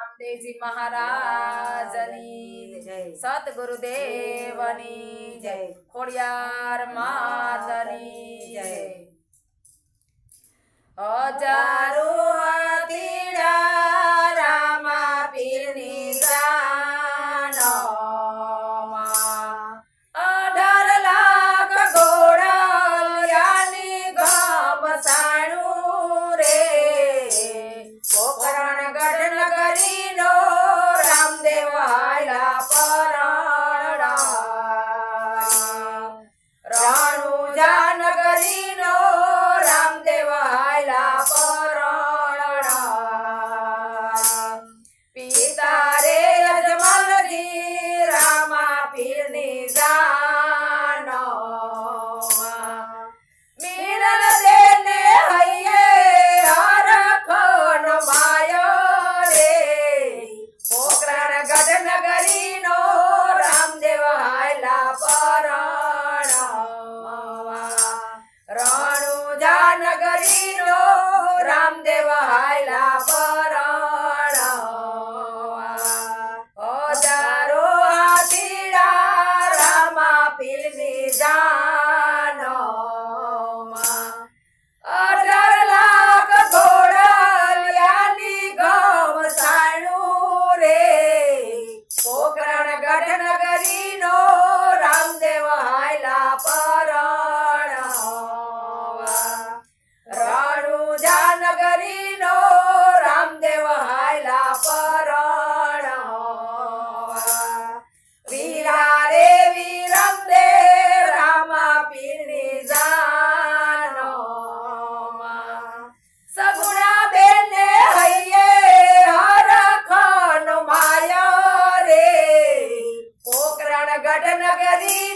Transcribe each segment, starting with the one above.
રામદેવજી મહારાજની સતગુરુદેવની જય. ખોડિયાર માતની. જય. હજારો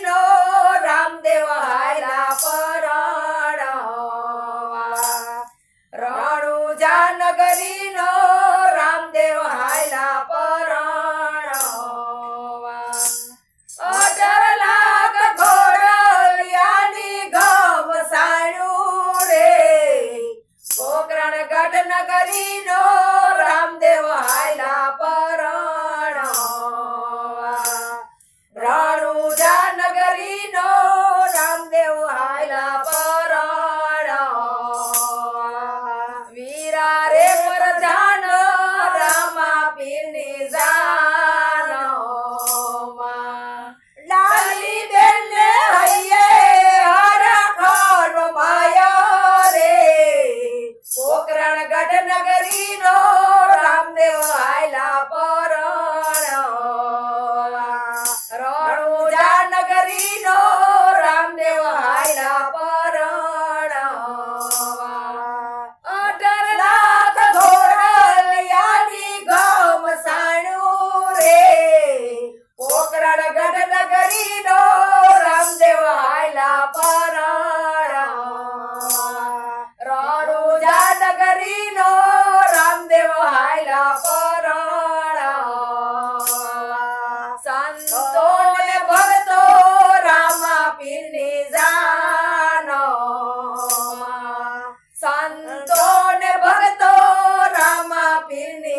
no. tiene